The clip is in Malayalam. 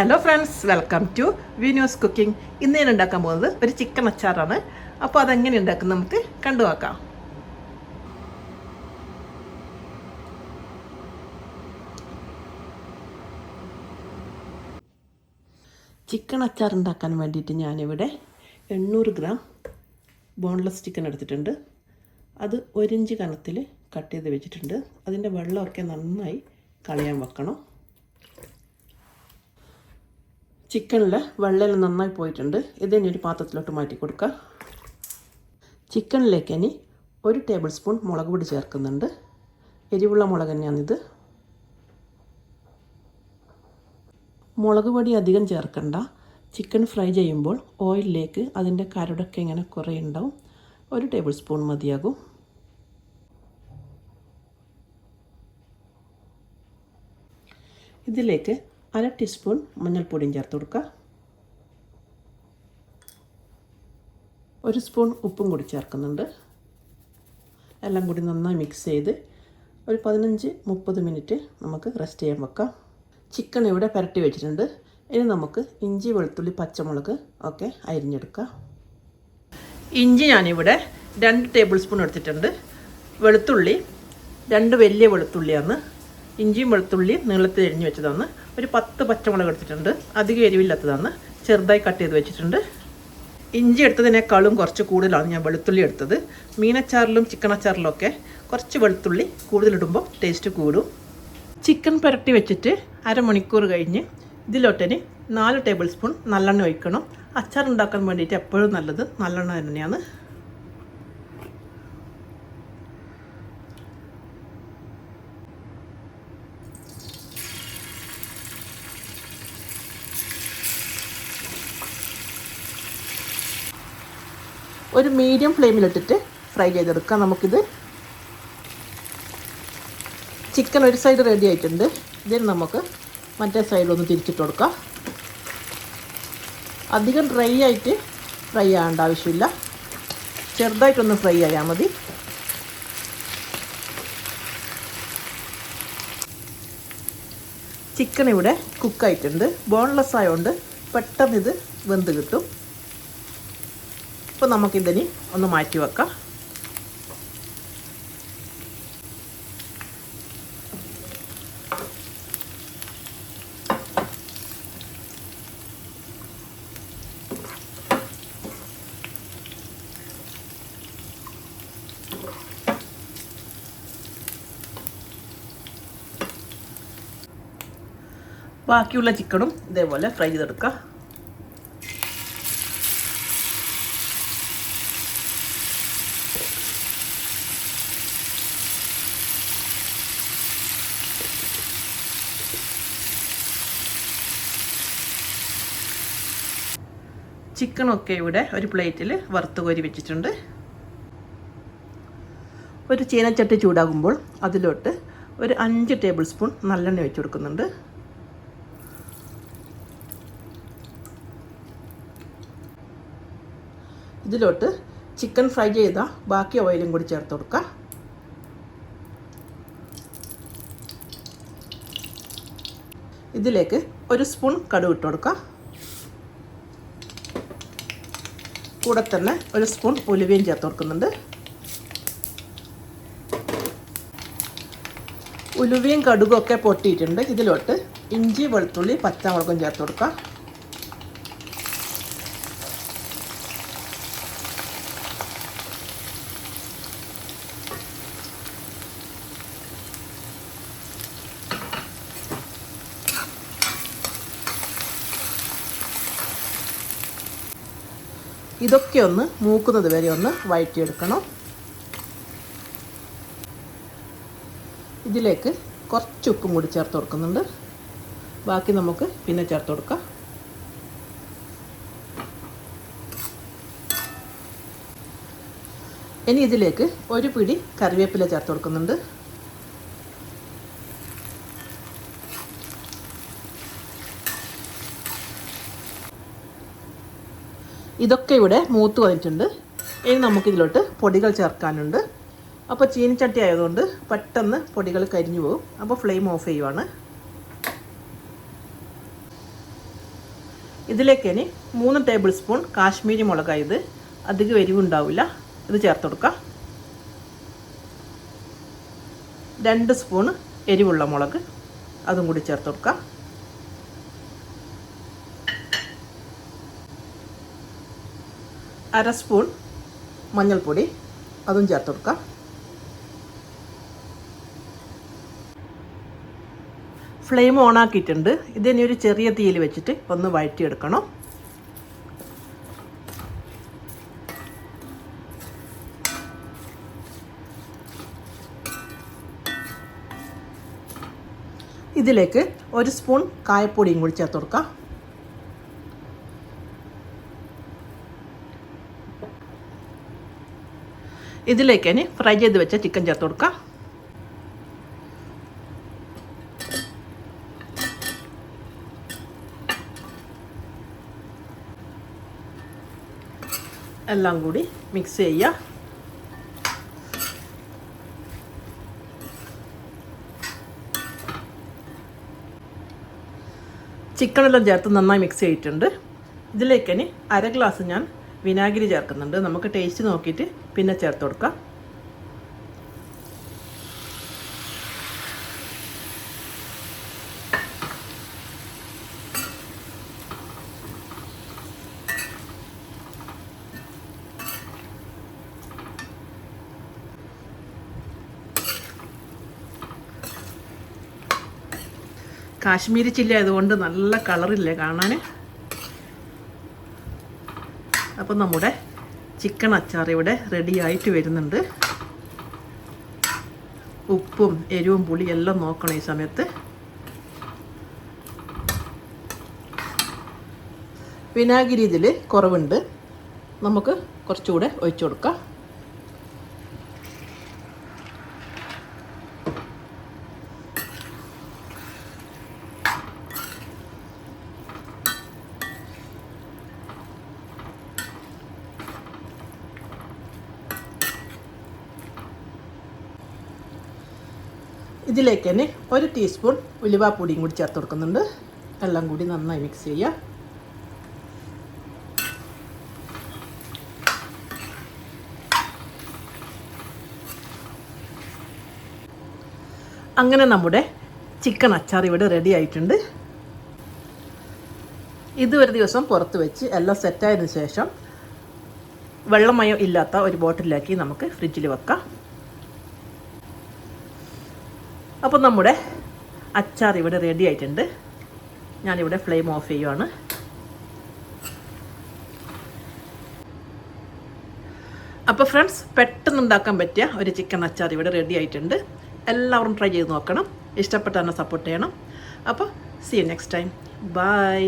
Hello friends welcome to Vino's cooking ഇന്ന് ഞാൻ ഉണ്ടാക്കാൻ പോകുന്നത് ഒരു ചിക്കൻ അച്ചാറാണ്. അപ്പോൾ അതെങ്ങനെ ഉണ്ടാക്കുന്നത് നമുക്ക് കണ്ടു നോക്കാം. ചിക്കൻ അച്ചാർ ഉണ്ടാക്കാൻ വേണ്ടിയിട്ട് ഞാനിവിടെ എണ്ണൂറ് ഗ്രാം ബോൺലെസ് ചിക്കൻ എടുത്തിട്ടുണ്ട്. അത് ഒരിഞ്ച് കനത്തിൽ കട്ട് ചെയ്ത് വെച്ചിട്ടുണ്ട്. അതിന്റെ വെള്ളമൊക്കെ നന്നായി കളയാൻ വെക്കണം. ചിക്കനിൽ വെള്ളയിൽ നന്നായി പോയിട്ടുണ്ട്. ഇതിനെ ഒരു പാത്രത്തിലോട്ട് മാറ്റി കൊടുക്കുക ചിക്കനിലേക്ക് ഇനി ഒരു ടേബിൾ സ്പൂൺ മുളക് പൊടി ചേർക്കുന്നുണ്ട്. എരിവുള്ള മുളക് തന്നെയാണിത്. മുളക് പൊടി അധികം ചേർക്കണ്ട. ചിക്കൻ ഫ്രൈ ചെയ്യുമ്പോൾ ഓയിലിലേക്ക് അതിന്റെ കരടൊക്കെ ഇങ്ങനെ കുറേ ഉണ്ടാവും. ഒരു ടേബിൾ സ്പൂൺ മതിയാകും. ഇതിലേക്ക് അര ടീസ്പൂൺ മഞ്ഞൾപ്പൊടിയും ചേർത്ത് കൊടുക്കുക. ഒരു സ്പൂൺ ഉപ്പും കൂടി ചേർക്കുന്നുണ്ട്. എല്ലാം കൂടി നന്നായി മിക്സ് ചെയ്ത് ഒരു പതിനഞ്ച് മുപ്പത് മിനിറ്റ് നമുക്ക് റെസ്റ്റ് ചെയ്യാൻ വെക്കാം. ചിക്കൻ ഇവിടെ പുരട്ടി വെച്ചിട്ടുണ്ട്. ഇനി നമുക്ക് ഇഞ്ചി വെളുത്തുള്ളി പച്ചമുളക് ഒക്കെ അരിഞ്ഞെടുക്കാം. ഇഞ്ചി ഞാനിവിടെ രണ്ട് ടേബിൾ സ്പൂൺ എടുത്തിട്ടുണ്ട്. വെളുത്തുള്ളി രണ്ട് വലിയ വെളുത്തുള്ളിയാണ് ഇഞ്ചിയും വെളുത്തുള്ളിയും നീളത്തിൽ എരിഞ്ഞ് വെച്ചതാണ്. ഒരു പത്ത് പച്ചമുളക് എടുത്തിട്ടുണ്ട്. അധികം എരിവില്ലാത്തതാണ്. ചെറുതായി കട്ട് ചെയ്ത് വെച്ചിട്ടുണ്ട്. ഇഞ്ചി എടുത്തതിനേക്കാളും കുറച്ച് കൂടുതലാണ് ഞാൻ വെളുത്തുള്ളി എടുത്തത്. മീനച്ചാറിലും ചിക്കൻ അച്ചാറിലും ഒക്കെ കുറച്ച് വെളുത്തുള്ളി കൂടുതലിടുമ്പോൾ ടേസ്റ്റ് കൂടും. ചിക്കൻ പുരട്ടി വെച്ചിട്ട് അരമണിക്കൂർ കഴിഞ്ഞ് ഇതിലോട്ടിന് നാല് ടേബിൾ സ്പൂൺ നല്ലെണ്ണ ഒഴിക്കണം. അച്ചാർ ഉണ്ടാക്കാൻ വേണ്ടിയിട്ട് എപ്പോഴും നല്ലത് നല്ലെണ്ണ തന്നെയാണ്. ഒരു മീഡിയം ഫ്ലെയിമിലിട്ടിട്ട് ഫ്രൈ ചെയ്തെടുക്കാം. നമുക്കിത് ചിക്കൻ ഒരു സൈഡ് റെഡി ആയിട്ടുണ്ട്. ഇതിന് നമുക്ക് മറ്റേ സൈഡിലൊന്ന് തിരിച്ചിട്ട് കൊടുക്കാം. അധികം ഡ്രൈ ആയിട്ട് ഫ്രൈ ആകേണ്ട ആവശ്യമില്ല. ചെറുതായിട്ടൊന്ന് ഫ്രൈ ആയാൽ മതി. ചിക്കൻ ഇവിടെ കുക്കായിട്ടുണ്ട് ബോൺലെസ് ആയതുകൊണ്ട് പെട്ടെന്ന് ഇത് വെന്ത് കിട്ടും. അപ്പോൾ നമുക്കിതിന് ഒന്ന് മാറ്റി വെക്കാം. ബാക്കിയുള്ള ചിക്കനും ഇതേപോലെ ഫ്രൈ ചെയ്തെടുക്കാം. ചിക്കനൊക്കെ ഇവിടെ ഒരു പ്ലേറ്റിൽ വറുത്ത് കോരി വെച്ചിട്ടുണ്ട്. ഒരു ചീനച്ചട്ടി ചൂടാകുമ്പോൾ അതിലോട്ട് ഒരു അഞ്ച് ടേബിൾ സ്പൂൺ നല്ലെണ്ണ വെച്ച് കൊടുക്കുന്നുണ്ട്. ഇതിലോട്ട് ചിക്കൻ ഫ്രൈ ചെയ്ത ബാക്കി ഓയിലും കൂടി ചേർത്ത് കൊടുക്കുക ഇതിലേക്ക് ഒരു സ്പൂൺ കടുക് ഇട്ട് കൊടുക്കുക കൂടെ തന്നെ ഒരു സ്പൂൺ ഉലുവയും ചേർത്ത് കൊടുക്കുന്നുണ്ട്. ഉലുവയും കടുകും ഒക്കെ പൊട്ടിയിട്ടുണ്ട്. ഇതിലോട്ട് ഇഞ്ചി വെളുത്തുള്ളി പച്ചമുളകും ചേർത്ത് കൊടുക്കാം. ഇതൊക്കെ ഒന്ന് മൂക്കുന്നത് വരെ ഒന്ന് വഴറ്റിയെടുക്കണം. ഇതിലേക്ക് കുറച്ച് ഉപ്പും കൂടി ചേർത്ത് കൊടുക്കുന്നുണ്ട്. ബാക്കി നമുക്ക് പിന്നെ ചേർത്ത് കൊടുക്കാം. ഇനി ഇതിലേക്ക് ഒരു പിടി കറിവേപ്പില ചേർത്ത് കൊടുക്കുന്നുണ്ട്. ഇതൊക്കെ ഇവിടെ മൂത്ത് വന്നിട്ടുണ്ട്. ഇനി നമുക്കിതിലോട്ട് പൊടികൾ ചേർക്കാനുണ്ട്. അപ്പോൾ ചീനിച്ചട്ടി ആയതുകൊണ്ട് പെട്ടെന്ന് പൊടികൾ കരിഞ്ഞു പോകും. അപ്പോൾ ഫ്ലെയിം ഓഫ് ചെയ്യുവാണ്. ഇതിലേക്ക് ഇനി മൂന്ന് ടേബിൾ സ്പൂൺ കാശ്മീരി മുളക് ഇത്. അധികം എരിവുണ്ടാവില്ല. ഇത് ചേർത്ത് കൊടുക്കാം. രണ്ട് സ്പൂൺ എരിവുള്ള മുളക്. അതും കൂടി ചേർത്ത് കൊടുക്കാം. അര സ്പൂൺ മഞ്ഞൾപ്പൊടി. അതും ചേർത്ത് കൊടുക്കാം. ഫ്ലെയിം ഓൺ ആക്കിയിട്ടുണ്ട്. ഇതിനി ഒരു ചെറിയ തീയിൽ വെച്ചിട്ട് ഒന്ന് വഴറ്റിയെടുക്കണം. ഇതിലേക്ക് ഒരു സ്പൂൺ കായപ്പൊടിയും കൂടി ചേർത്ത് കൊടുക്കാം. ഇതിലേക്ക് ഇനി ഫ്രൈ ചെയ്ത് വെച്ച ചിക്കൻ ചേർത്ത് കൊടുക്കാം. എല്ലാം കൂടി മിക്സ് ചെയ്യുക ചിക്കനെല്ലാം ചേർത്ത് നന്നായി മിക്സ് ചെയ്തിട്ടുണ്ട്. ഇതിലേക്ക് ഇനി അര ഗ്ലാസ് ഞാൻ വിനാഗിരി ചേർക്കുന്നുണ്ട്. നമുക്ക് ടേസ്റ്റ് നോക്കിയിട്ട് പിന്നെ ചേർത്ത് കൊടുക്കാം. കാശ്മീരി ചില്ലി ആയതുകൊണ്ട് നല്ല കളറില്ലേ കാണാൻ അപ്പം നമ്മുടെ ചിക്കൻ അച്ചാർ ഇവിടെ റെഡി ആയിട്ട് വരുന്നുണ്ട്. ഉപ്പും എരിവും പുളിയും എല്ലാം നോക്കണം ഈ സമയത്ത്. വിനാഗിരി ഇതിൽ കുറവുണ്ട്. നമുക്ക് കുറച്ചുകൂടെ ഒഴിച്ചു കൊടുക്കാം. ഇതിലേക്ക് തന്നെ ഒരു ടീസ്പൂൺ ഉലുവാപ്പൊടിയും കൂടി ചേർത്ത് കൊടുക്കുന്നുണ്ട്. എല്ലാം കൂടി നന്നായി മിക്സ് ചെയ്യുക. അങ്ങനെ നമ്മുടെ ചിക്കൻ അച്ചാർ ഇവിടെ റെഡി ആയിട്ടുണ്ട്. ഇത് ഒരു ദിവസം പുറത്ത് വെച്ച് എല്ലാം സെറ്റായതിനു ശേഷം വെള്ളമയം ഇല്ലാത്ത ഒരു ബോട്ടിലാക്കി നമുക്ക് ഫ്രിഡ്ജിൽ വെക്കാം. അപ്പോൾ നമ്മുടെ അച്ചാർ ഇവിടെ റെഡി ആയിട്ടുണ്ട്. ഞാനിവിടെ ഫ്ലെയിം ഓഫ് ചെയ്യുവാണ്. അപ്പോൾ ഫ്രണ്ട്സ് പെട്ടെന്ന് ഉണ്ടാക്കാൻ പറ്റിയ ഒരു ചിക്കൻ അച്ചാർ ഇവിടെ റെഡി ആയിട്ടുണ്ട്. എല്ലാവരും ട്രൈ ചെയ്ത് നോക്കണം. ഇഷ്ടപ്പെട്ടാൽ സപ്പോർട്ട് ചെയ്യണം. അപ്പോൾ see you next time bye